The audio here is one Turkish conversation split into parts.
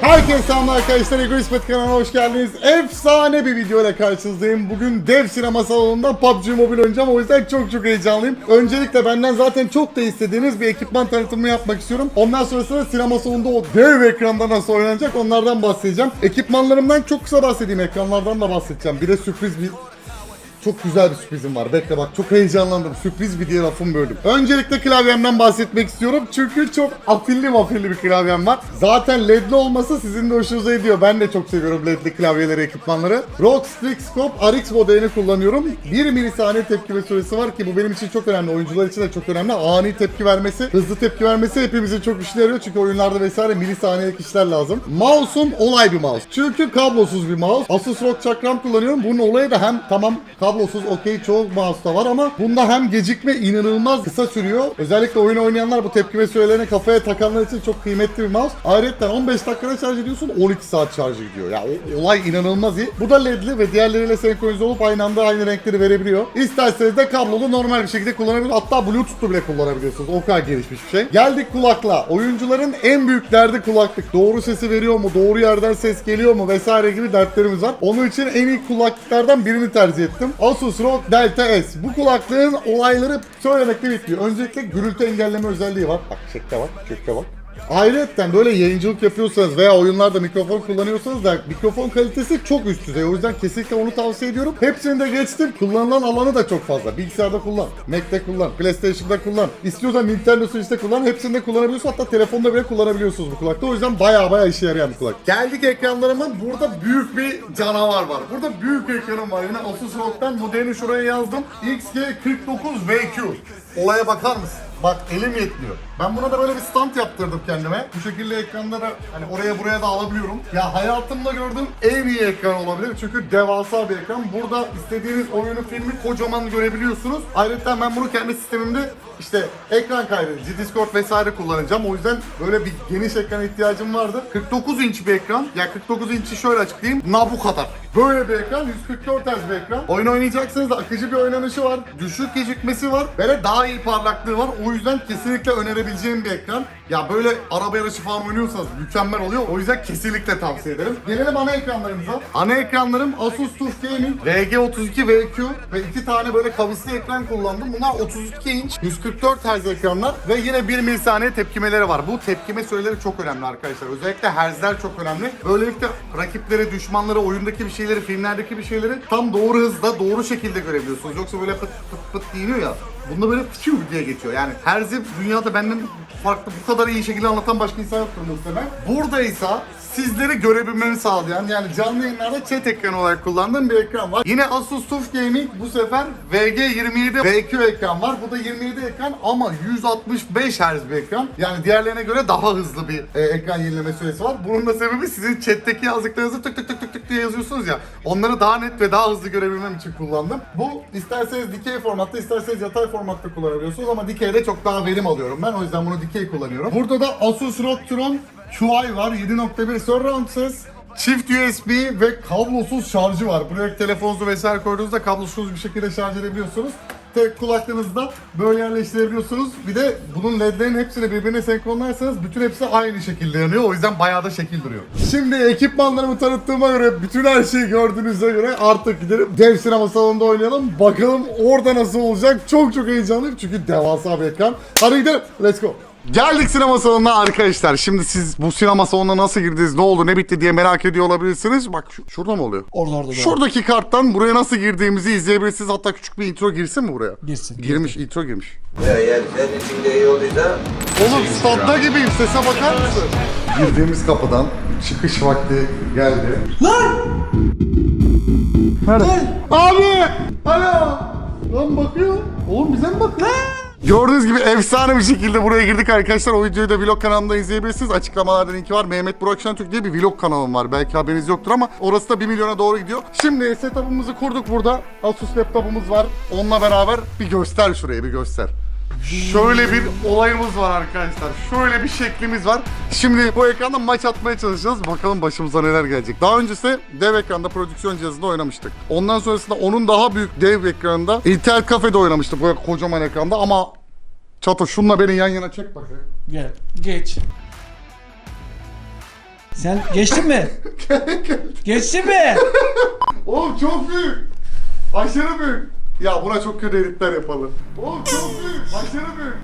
Herkese selam arkadaşlar. Ego İsmet kanalına hoş geldiniz. Efsane bir video ile karşınızdayım. Bugün dev sinema salonunda PUBG Mobile oynayacağım. O yüzden çok çok heyecanlıyım. Öncelikle benden zaten çok da istediğiniz bir ekipman tanıtımı yapmak istiyorum. Ondan sonrasında sinema salonunda o dev ekranda nasıl oynanacak onlardan bahsedeceğim. Ekipmanlarımdan çok kısa bahsedeyim. Ekranlardan da bahsedeceğim. Bir de sürpriz bir çok güzel bir sürprizim var. Bekle bak çok heyecanlandım. Sürpriz bir diye lafımı böldüm. Öncelikle klavyemden bahsetmek istiyorum. Çünkü çok afilli mafilli bir klavyem var. Zaten ledli olması sizin de hoşunuza gidiyor. Ben de çok seviyorum ledli klavyeleri, ekipmanları. ROG Strixscope RX modelini kullanıyorum. 1 milisaniye tepkime süresi var ki bu benim için çok önemli. Oyuncular için de çok önemli. Ani tepki vermesi, hızlı tepki vermesi hepimizin çok işine yarıyor. Çünkü oyunlarda vesaire milisaniyelik işler lazım. Mouse'um olay bir mouse. Çünkü kablosuz bir mouse. Asus ROG Chakram kullanıyorum. Bunun olayı da hem tamam kablosuz okey çoğu mouse'da var ama bunda hem gecikme inanılmaz kısa sürüyor. Özellikle oyun oynayanlar bu tepkime sürelerini kafaya takanlar için çok kıymetli bir mouse. Ayrıca 15 dakikada şarj ediyorsun 12 saat şarjı gidiyor. Ya o olay inanılmaz iyi. Bu da ledli ve diğerleriyle senkronize olup aynı anda aynı renkleri verebiliyor. İsterseniz de kablolu normal bir şekilde kullanabilirsiniz. Hatta bluetooth'lu bile kullanabiliyorsunuz. O kadar gelişmiş bir şey. Geldik kulakla. Oyuncuların en büyük derdi kulaklık. Doğru sesi veriyor mu? Doğru yerden ses geliyor mu? Vesaire gibi dertlerimiz var. Onun için en iyi kulaklıklardan birini tercih ettim. Asus ROG Delta S. Bu kulaklığın olayları söylemekle bitmiyor. Öncelikle gürültü engelleme özelliği var. Bak şekle bak, şekle bak. Ayrıca böyle yayıncılık yapıyorsanız veya oyunlarda mikrofon kullanıyorsanız da mikrofon kalitesi çok üst düzey. O yüzden kesinlikle onu tavsiye ediyorum. Hepsini de geçtim. Kullanılan alanı da çok fazla. Bilgisayarda kullan, Mac'te kullan, PlayStation'da kullan. İstiyorsan Nintendo Switch'te kullan. Hepsini de kullanabiliyorsun. Hatta telefonda bile kullanabiliyorsunuz bu kulakta. O yüzden baya baya işe yarayan bir kulak. Geldik ekranlarıma. Burada büyük bir canavar var. Burada büyük ekranım var. Yine Asus ROG'dan modelini şuraya yazdım. XG49VQ. Olaya bakar mısın? Bak elim yetmiyor. Ben buna da böyle bir stand yaptırdım kendime. Bu şekilde ekranda da hani oraya buraya da alabiliyorum. Ya hayatımda gördüğüm en iyi ekran olabilir. Çünkü devasa bir ekran. Burada istediğiniz oyunu, filmi kocaman görebiliyorsunuz. Ayrıca ben bunu kendi sistemimde işte ekran kaydedici, Discord vesaire kullanacağım. O yüzden böyle bir geniş ekran ihtiyacım vardı. 49 inç bir ekran. Ya 49 inç'i şöyle açıklayayım. Na bu kadar. Böyle bir ekran. 144 Hz bir ekran. Oyun oynayacaksanız da akıcı bir oynanışı var. Düşük gecikmesi var. Ve daha iyi parlaklığı var. O yüzden kesinlikle önerebileceğim bir ekran. Ya böyle araba yarışı falan oynuyorsanız mükemmel oluyor. O yüzden kesinlikle tavsiye ederim. Gelelim ana ekranlarımıza. Ana ekranlarım Asus TUF Gaming VG32 VQ ve iki tane böyle kavisli ekran kullandım. Bunlar 32 inç, 144 Hz ekranlar ve yine 1 milisaniye tepkimeleri var. Bu tepkime süreleri çok önemli arkadaşlar. Özellikle Hz'ler çok önemli. Böylelikle rakipleri, düşmanları, oyundaki bir şeyleri, filmlerdeki bir şeyleri tam doğru hızda, doğru şekilde görebiliyorsunuz. Yoksa böyle pıt pıt pıt giyiniyor ya. Bunda böyle pıçıyor diye geçiyor. Yani Herz'i dünyada benden farklı bu kadar iyi şekilde anlatan başka insan yoktur muhtemelen. Buradaysa sizleri görebilmemi sağlayan yani canlı yayınlarda chat ekranı olarak kullandığım bir ekran var. Yine Asus TUF Gaming bu sefer VG27 VQ ekran var. Bu da 27 ekran ama 165 Hz bir ekran. Yani diğerlerine göre daha hızlı bir e, ekran yenileme süresi var. Bunun da sebebi sizin chat'teki yazdıklarınızı tık tık tık tık tık diye yazıyorsunuz ya. Onları daha net ve daha hızlı görebilmem için kullandım. Bu isterseniz dikey formatta isterseniz yatay formatta kullanabiliyorsunuz ama dikeyde çok daha verim alıyorum ben. O yüzden bunu dikey kullanıyorum. Burada da Asus ROG Tron QI var. 7.1 surround ses. Çift USB ve kablosuz şarjı var. Buraya telefonunuzu vesaire koyduğunuzda kablosuz bir şekilde şarj edebiliyorsunuz. Tek kulaklığınızda böyle yerleştirebiliyorsunuz. Bir de bunun ledlerin hepsini birbirine senkronlarsanız bütün hepsi aynı şekilde yanıyor. O yüzden bayağı da şekil duruyor. Şimdi ekipmanlarımı tanıttığıma göre, bütün her şeyi gördüğünüze göre artık gidelim dev sinema salonunda oynayalım. Bakalım orada nasıl olacak. Çok çok heyecanlıyım çünkü devasa bir ekran. Hadi gidelim. Let's go. Geldik sinema salonuna arkadaşlar. Şimdi siz bu sinema salonuna nasıl girdiniz, ne oldu, ne bitti diye merak ediyor olabilirsiniz. Bak şu- şurada mı oluyor? Orada orada. Şuradaki karttan buraya nasıl girdiğimizi izleyebilirsiniz. Hatta küçük bir intro girsin mi buraya? Girsin, Girmiş, intro girmiş. Eğer senin için de iyi olduysa Oğlum stadda gibiyim. Sese bakar mısın? Girdiğimiz kapıdan çıkış vakti geldi. Lan! Nerede? Abi! Alo! Lan bakıyor. Oğlum bize mi bakıyor? Gördüğünüz gibi efsane bir şekilde buraya girdik arkadaşlar. O videoyu da vlog kanalımda izleyebilirsiniz. Açıklamalarda linki var. Mehmet Burak Şentürk diye bir vlog kanalım var. Belki haberiniz yoktur ama orası da 1 milyona doğru gidiyor. Şimdi setup'ımızı kurduk burada. Asus laptopumuz var. Onunla beraber bir göster şurayı bir göster. Şöyle bir olayımız var arkadaşlar. Şöyle bir şeklimiz var. Şimdi bu ekranda maç atmaya çalışacağız. Bakalım başımıza neler gelecek. Daha öncesi dev ekranda prodüksiyon cihazında oynamıştık. Ondan sonrasında onun daha büyük dev ekranında Intel Cafe'de oynamıştık böyle kocaman ekranda ama Çato şunla beni yan yana çek bakayım. Gel. Geç. Sen geçtin mi? geçtin mi? Oğlum çok büyük. Aşırı büyük. Ya buna çok kötü editler yapalım. Oğlum çok büyük. Büyük.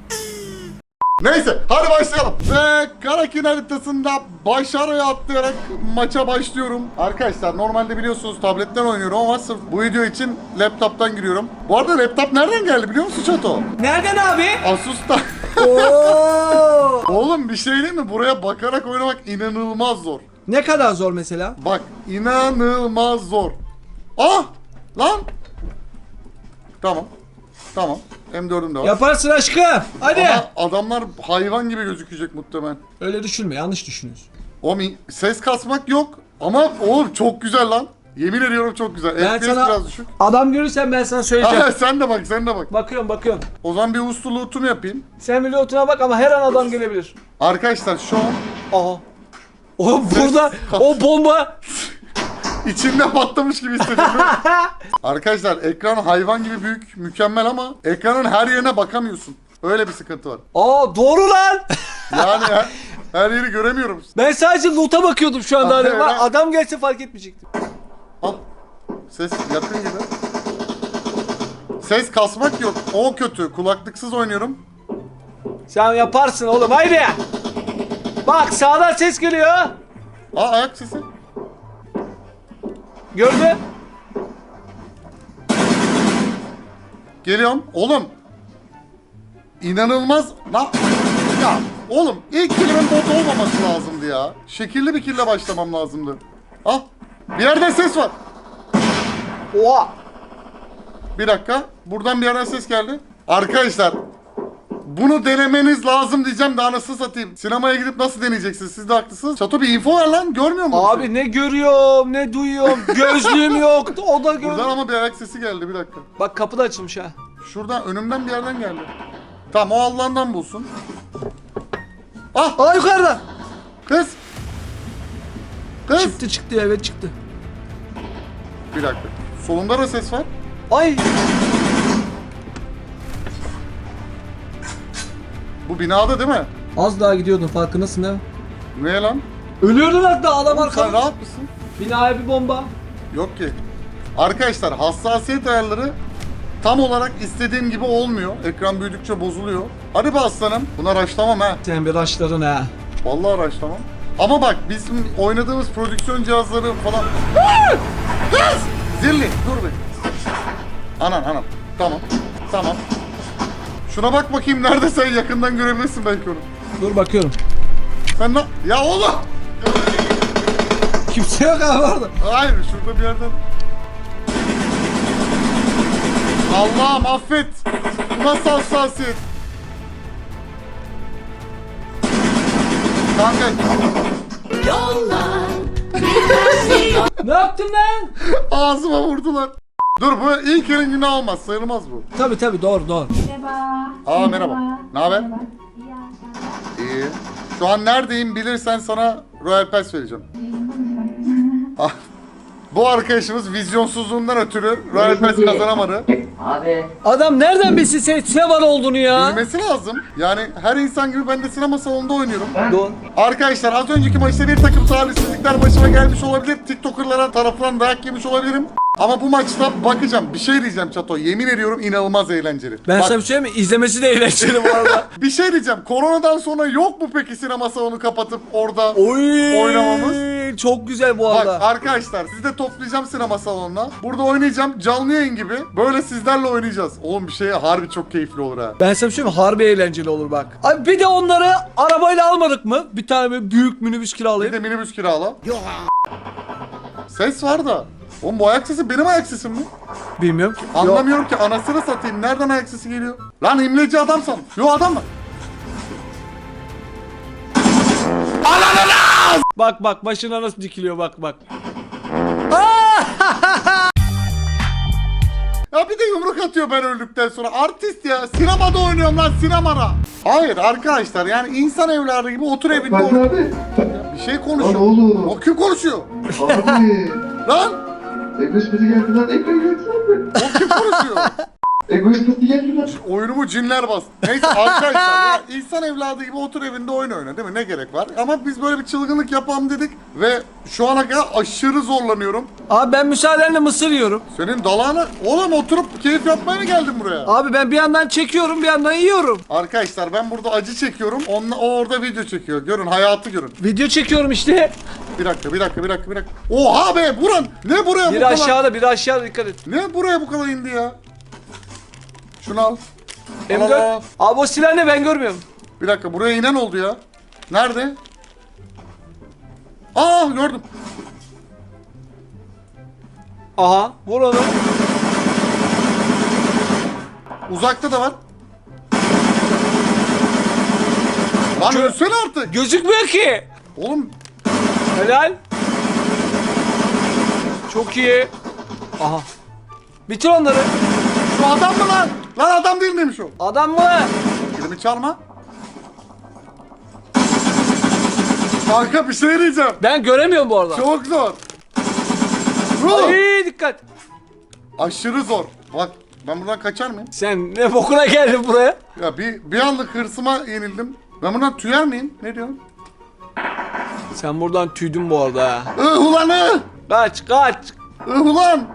Neyse hadi başlayalım. Ve Karakin haritasında başarıya atlayarak maça başlıyorum. Arkadaşlar normalde biliyorsunuz tabletten oynuyorum ama sırf bu video için laptoptan giriyorum. Bu arada laptop nereden geldi biliyor musun Çato? Nereden abi? Asus'tan. Oğlum bir şey değil mi? Buraya bakarak oynamak inanılmaz zor. ne kadar zor mesela? Bak inanılmaz zor. Ah! Lan! Tamam. Tamam. M4'üm de var. Yaparsın aşkım. Hadi. Ama adamlar hayvan gibi gözükecek muhtemelen. Öyle düşünme yanlış düşünüyorsun. O mi ses kasmak yok ama oğlum çok güzel lan. Yemin ediyorum çok güzel. Ben FPS sana biraz düşük. adam görürsen ben sana söyleyeceğim. Sen de bak sen de bak. bakıyorum bakıyorum. O zaman bir uslu lootum yapayım. Sen bir lootuna bak ama her an adam gelebilir. Arkadaşlar şu an Aha. O burada o bomba içimde patlamış gibi hissediyorum. Arkadaşlar ekran hayvan gibi büyük, mükemmel ama ekranın her yerine bakamıyorsun. Öyle bir sıkıntı var. Aa doğru lan. Yani her, her yeri göremiyorum. Ben sadece loot'a bakıyordum şu anda. Aa, Hani evet. adam gelse fark etmeyecektim. Al. Ses yakın gibi. Ses kasmak yok. O kötü. Kulaklıksız oynuyorum. Sen yaparsın oğlum haydi. Bak sağdan ses geliyor. Aa ayak sesi. Gördün? Geliyorum. Oğlum. İnanılmaz. Na ya oğlum ilk kelimenin bot olmaması lazımdı ya. Şekilli bir kille başlamam lazımdı. Ah. Bir yerden ses var. Oha. Bir dakika. Buradan bir yerden ses geldi. Arkadaşlar bunu denemeniz lazım diyeceğim de anasını satayım. Sinemaya gidip nasıl deneyeceksiniz? Siz de haklısınız. Çato bir info ver lan. Görmüyor musun? Abi ne görüyorum ne duyuyorum. Gözlüğüm yok. O da Buradan ama bir ayak sesi geldi. Bir dakika. Bak kapı da açılmış ha. Şuradan önümden bir yerden geldi. Tamam o Allah'ından bulsun. Ah Aa yukarıda. kız. Kız. Çıktı çıktı evet çıktı. Bir dakika. Solunda da ses var. Ay. Bu binada değil mi? Az daha gidiyordun farkındasın değil mi? Ne lan? Ölüyordun hatta adam Sen arkamda. rahat mısın? Binaya bir bomba. Yok ki. Arkadaşlar hassasiyet ayarları tam olarak istediğim gibi olmuyor. Ekran büyüdükçe bozuluyor. Hadi be aslanım. Buna raşlamam ha. Sen bir raşların ha. Vallahi raşlamam. Ama bak bizim oynadığımız prodüksiyon cihazları falan... Ah! Kız! Zilli dur be. Anan anan. Tamam. Tamam. Şuna bak bakayım nerede sen yakından görebilirsin belki onu. Dur bakıyorum. Sen ne... Ya oğlum! Kimse yok abi orada. Hayır şurada bir yerden... Allah'ım affet. Bu nasıl hassasiyet? Kanka ne yaptın lan? ağzıma vurdular. Dur bu ilk elin günah olmaz sayılmaz bu. Tabi tabi doğru doğru. Merhaba. Aa merhaba. Ne haber? İyi akşamlar. İyi. Şu an neredeyim bilirsen sana Royal Pass vereceğim. Ah, Bu arkadaşımız vizyonsuzluğundan ötürü Royal Pass kazanamadı. Abi Adam nereden bilsin senin sinema olduğunu ya? Bilmesi lazım. Yani her insan gibi ben de sinema salonunda oynuyorum. Doğru. Arkadaşlar az önceki maçta bir takım talihsizlikler başıma gelmiş olabilir. TikToker'lara tarafından dayak yemiş olabilirim. Ama bu maçta bakacağım. Bir şey diyeceğim Çato. Yemin ediyorum inanılmaz eğlenceli. Ben Bak, sana bir şey mi? İzlemesi de eğlenceli bu arada. bir şey diyeceğim. Koronadan sonra yok mu peki sinema salonu kapatıp orada Oy. Oynamamız. Çok güzel bu Bak arada. arkadaşlar sizi de toplayacağım sinema salonuna. Burada oynayacağım canlı yayın gibi. Böyle sizlerle oynayacağız. Oğlum bir şey harbi çok keyifli olur ha. Ben sana bir şey mi? Harbi eğlenceli olur bak. Abi bir de onları arabayla almadık mı? Bir tane böyle büyük minibüs Bir kiralayıp. de minibüs kirala. Ses var da. Oğlum bu ayak sesi benim ayak sesim mi? Bilmiyorum ki. Yok. Anlamıyorum ki anasını satayım. Nereden ayak sesi geliyor? Lan imleci adam san. Yo adam mı? Bak bak başına nasıl dikiliyor bak bak. Ya bir de yumruk atıyor ben öldükten sonra. Artist ya. Sinemada oynuyorum lan sinemada. Hayır arkadaşlar yani insan evladı gibi otur evinde Bak oynuyor. abi. Bir şey konuşuyor. Lan oğlum. O kim konuşuyor? Abi. Lan Ekmeş biri geldi lan. Ekmeş geldi lan. o kim konuşuyor? Pati geldiler. Oyunumu cinler bas. Neyse arkadaşlar ya insan evladı gibi otur evinde oyun oyna değil mi? Ne gerek var? Ama biz böyle bir çılgınlık yapalım dedik ve şu ana kadar aşırı zorlanıyorum. Abi ben müsaadenle mısır yiyorum. Senin dalağına oğlum oturup keyif yapmaya mı geldin buraya? Abi ben bir yandan çekiyorum bir yandan yiyorum. Arkadaşlar ben burada acı çekiyorum. Onunla, o orada video çekiyor. Görün hayatı görün. Video çekiyorum işte. Bir dakika bir dakika bir dakika bir dakika. Oha be Buran ne buraya bu Biri kadar? aşağıda biri aşağıda dikkat et. Ne buraya bu kadar indi ya? Şunu al. Al, al, al. M4. Abi o silah ne ben görmüyorum. Bir dakika buraya inen oldu ya. Nerede? Aa gördüm. Aha vur onu. Uzakta da var. Lan ölsene artık. Gözükmüyor ki. Oğlum Helal. Çok iyi. Aha. Bitir onları. şu adam mı lan? Lan adam değil miymiş o? Adam mı? Kilimi çalma. Kanka bir şey diyeceğim. Ben göremiyorum bu arada. Çok zor. Ruh. İyi dikkat. Aşırı zor. Bak ben buradan kaçar mıyım? Sen ne bokuna geldin buraya? Ya bir, bir anlık hırsıma yenildim. Ben buradan tüyer miyim? Ne diyorsun? Sen buradan tüydün bu arada. Ih ulan ih! Kaç kaç. Ih ulan!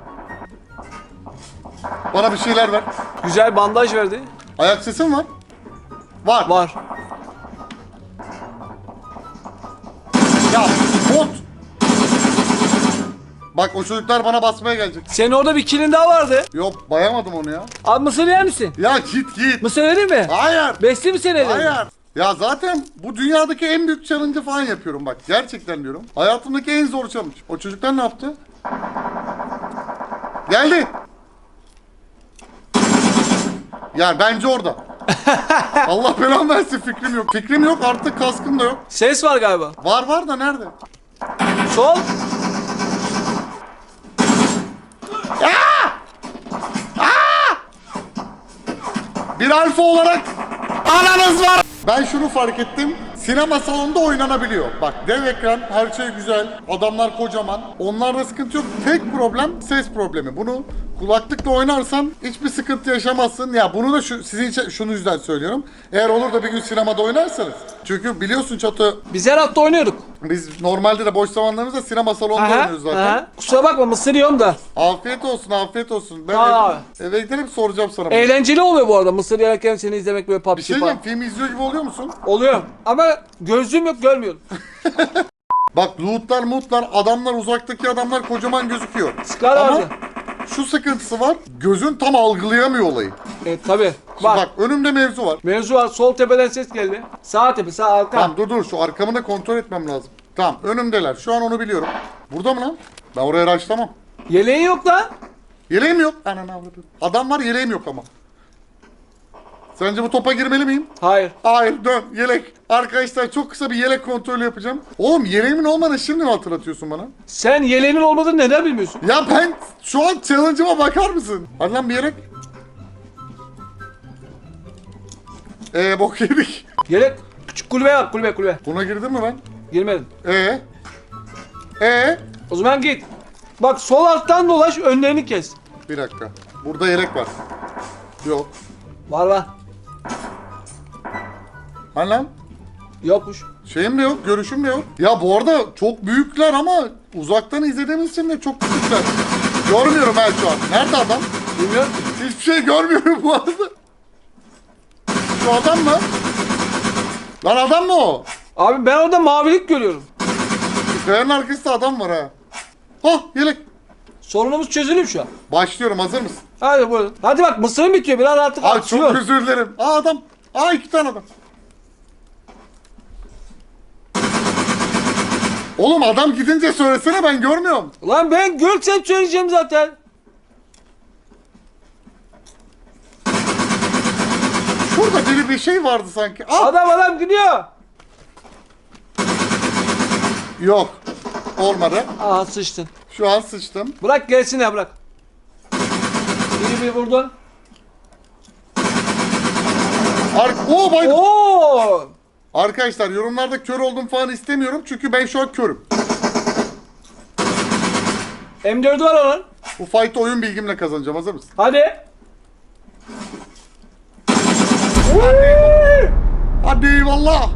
Bana bir şeyler ver. Güzel bandaj verdi. Ayak sesim var. Var. Var. Ya bot. Bak o çocuklar bana basmaya gelecek. Senin orada bir kilin daha vardı. Yok bayamadım onu ya. Abi mısır yer misin? Ya git git. Mısır vereyim mi? Hayır. Besli mi seni? Hayır. Ya zaten bu dünyadaki en büyük challenge'ı falan yapıyorum bak. Gerçekten diyorum. Hayatımdaki en zor challenge. O çocuklar ne yaptı? Geldi. Ya bence orada. Allah belamı versin fikrim yok. Fikrim yok artık kaskım da yok. Ses var galiba. Var var da nerede? Sol. Bir alfa olarak ananız var. Ben şunu fark ettim. Sinema salonunda oynanabiliyor. Bak dev ekran, her şey güzel, adamlar kocaman. Onlarda sıkıntı yok. Tek problem ses problemi. Bunu kulaklıkla oynarsan hiçbir sıkıntı yaşamazsın. Ya bunu da şu, sizin için şunu yüzden söylüyorum. Eğer olur da bir gün sinemada oynarsanız. Çünkü biliyorsun Çatı, Biz her hafta oynuyorduk. biz normalde de boş zamanlarımızda sinema salonunda oynuyoruz zaten. aha. Kusura bakma mısır yiyorum da. Afiyet olsun, afiyet olsun. Ben Aa. eve, eve gidelim soracağım sana. bunu. Eğlenceli oluyor bu arada mısır yerken seni izlemek böyle Bir PUBG şey falan. diyeceğim, film izliyor gibi oluyor musun? Oluyor. Ama gözlüğüm yok görmüyorum. Bak lootlar mutlar adamlar uzaktaki adamlar kocaman gözüküyor. Scar Ama abi. Şu sıkıntısı var. Gözün tam algılayamıyor olayı. Evet tabi. Bak. Bak. Bak önümde mevzu var. Mevzu var. Sol tepeden ses geldi. Sağ tepe sağ arka. Tamam dur dur şu arkamı da kontrol etmem lazım. Tamam önümdeler. Şu an onu biliyorum. Burada mı lan? Ben oraya raşlamam. Yeleğin yok lan. Yeleğim yok. Ananı avradım. Adam var yeleğim yok ama. Sence bu topa girmeli miyim? Hayır. Hayır dön yelek. Arkadaşlar çok kısa bir yelek kontrolü yapacağım. Oğlum yeleğimin olmadığını şimdi mi hatırlatıyorsun bana? Sen yeleğinin olmadığını neden bilmiyorsun? Ya ben şu an challenge'ıma bakar mısın? Hadi lan bir yelek. Eee bok yedik. Yelek. Küçük kulübe bak kulübe kulübe. Buna girdim mi ben? Girmedim. Ee? Ee? O zaman git. Bak sol alttan dolaş önlerini kes. Bir dakika. Burada yelek var. Yok. Var var. Hani lan? Yokmuş. Şeyim de yok, görüşüm de yok. Ya bu arada çok büyükler ama uzaktan izlediğimiz için de çok küçükler. Görmüyorum ben şu an. Nerede adam? Bilmiyorum. Hiçbir şey görmüyorum bu arada. Şu adam mı? Lan adam mı o? Abi ben orada mavilik görüyorum. Kayanın arkasında adam var ha. Hah yelek. Sorunumuz çözülür şu an. Başlıyorum hazır mısın? Hadi buyurun. Hadi bak mısırın bitiyor biraz artık açıyor. çok özür dilerim. Aa adam. Aa iki tane adam. Oğlum adam gidince söylesene ben görmüyorum. Lan ben görsem söyleyeceğim zaten. Şurada biri bir şey vardı sanki. Aa, Adam adam gidiyor. yok. Olmadı. Aha sıçtın. Şu an sıçtım. Bırak gelsin ya bırak. Biri bir vurdun. Ar Oo, bay- Oo! Arkadaşlar yorumlarda kör oldum falan istemiyorum. Çünkü ben şu an körüm. M4 var lan. Bu fight'ı oyun bilgimle kazanacağım. Hazır mısın? Hadi. Hadi eyvallah.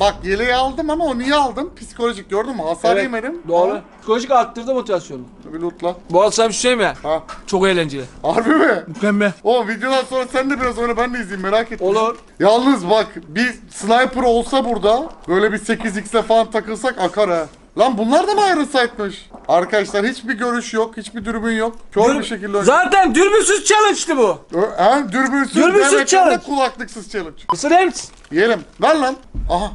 Bak yeleği aldım ama o niye aldım? Psikolojik gördün mü? Hasar yemedim. Doğru. Psikolojik arttırdı motivasyonu. Bir lootla. Bu arada sana bir şey mi? Ha. Çok eğlenceli. Harbi mi? Mükemmel. O videodan sonra sen de biraz oyna ben de izleyeyim merak ettim. Olur. Yalnız bak bir sniper olsa burada böyle bir 8x'e falan takılsak akar ha. Lan bunlar da mı Sight'mış? Arkadaşlar hiçbir görüş yok, hiçbir dürbün yok. Kör bir şekilde oynuyor. Zaten dürbünsüz challenge'dı bu. Ö- He dürbünsüz, Dürbünsüz demek ki de challenge. kulaklıksız challenge. Mısır Ems. Yerim. Ver lan. Aha.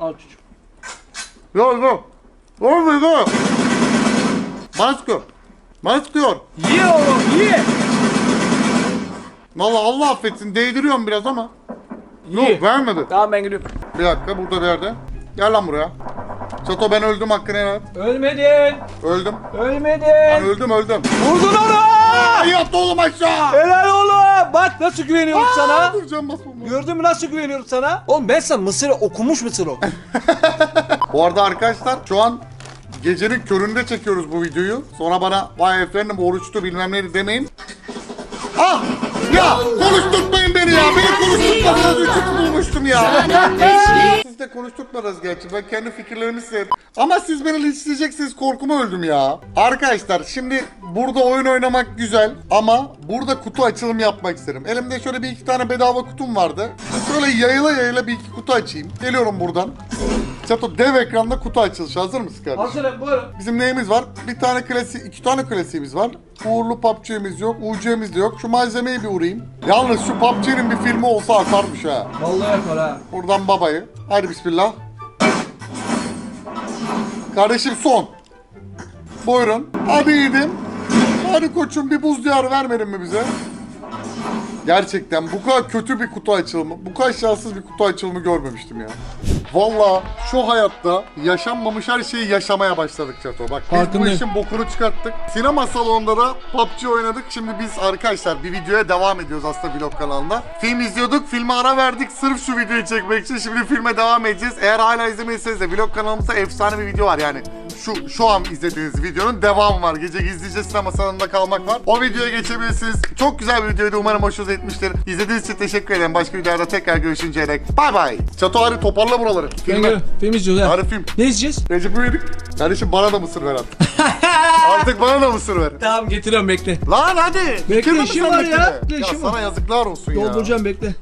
Al çocuk. Yok yok. Olmuyor sıkıyor. Bana sıkıyor. Ye oğlum ye. Valla Allah affetsin değdiriyorum biraz ama. Yok vermedi. Tamam ben gidiyorum. Bir dakika burada bir yerde. Gel lan buraya. Çato ben öldüm hakkını helal. Ölmedin. Öldüm. Ben Ölmedin. öldüm öldüm. Vurdun onu. Ay yattı oğlum aşağı. Helal oğlum. Bak nasıl güveniyorum sana. Duracağım basmam. Gördün mü nasıl güveniyorum sana? Oğlum ben sana Mısır'ı okumuş Mısır o. Bu arada arkadaşlar şu an gecenin köründe çekiyoruz bu videoyu. Sonra bana vay efendim oruçtu bilmem ne demeyin. Ah! Ya konuşturtmayın beni ya. Beni konuşturtmadınız. Üçü bulmuştum ya. Siz de konuşturtmadınız gerçi. Ben kendi fikirlerimi söyledim. Ama siz beni linçleyeceksiniz korkuma öldüm ya. Arkadaşlar şimdi burada oyun oynamak güzel ama burada kutu açılımı yapmak isterim. Elimde şöyle bir iki tane bedava kutum vardı. Şöyle yayıla yayıla bir iki kutu açayım. Geliyorum buradan. Çato dev ekranda kutu açılışı. Hazır mısın kardeşim? Hazırım buyurun. Bizim neyimiz var? Bir tane klasi, iki tane klasiğimiz var. Uğurlu PUBG'miz yok, UC'miz de yok. Şu malzemeyi bir uğrayayım. Yalnız şu PUBG'nin bir filmi olsa akarmış ha. Vallahi yapar ha. Buradan babayı. Hadi bismillah. Kardeşim son. Buyurun. Hadi yedim. Hadi koçum bir buz diyarı vermedin mi bize? Gerçekten bu kadar kötü bir kutu açılımı, bu kadar şanssız bir kutu açılımı görmemiştim ya. Valla şu hayatta yaşanmamış her şeyi yaşamaya başladık Çato. Bak biz bu Farkındayım. işin bokunu çıkarttık. Sinema salonunda da PUBG oynadık. Şimdi biz arkadaşlar bir videoya devam ediyoruz aslında vlog kanalında. Film izliyorduk, filme ara verdik sırf şu videoyu çekmek için. Şimdi filme devam edeceğiz. Eğer hala izlemediyseniz de vlog kanalımızda efsane bir video var yani. Şu şu an izlediğiniz videonun devamı var. Gece gizlice sinema salonunda kalmak var. O videoya geçebilirsiniz. Çok güzel bir videoydu. Umarım hoşunuza gitmiştir. İzlediğiniz için teşekkür ederim. Başka videolarda tekrar görüşünceye dek. Bay bay. Çato hadi toparla buraları. Filme. gidiyorum. Film izliyoruz ha. Hadi film. Ne izleyeceğiz? Recep İvedik. Kardeşim bana da mısır ver artık. artık bana da mısır ver. Tamam getiriyorum bekle. Lan hadi. Bekle, Bitirme mi işim var ya. Bekle, Ya işim sana yazıklar olsun ya. Dolduracağım bekle.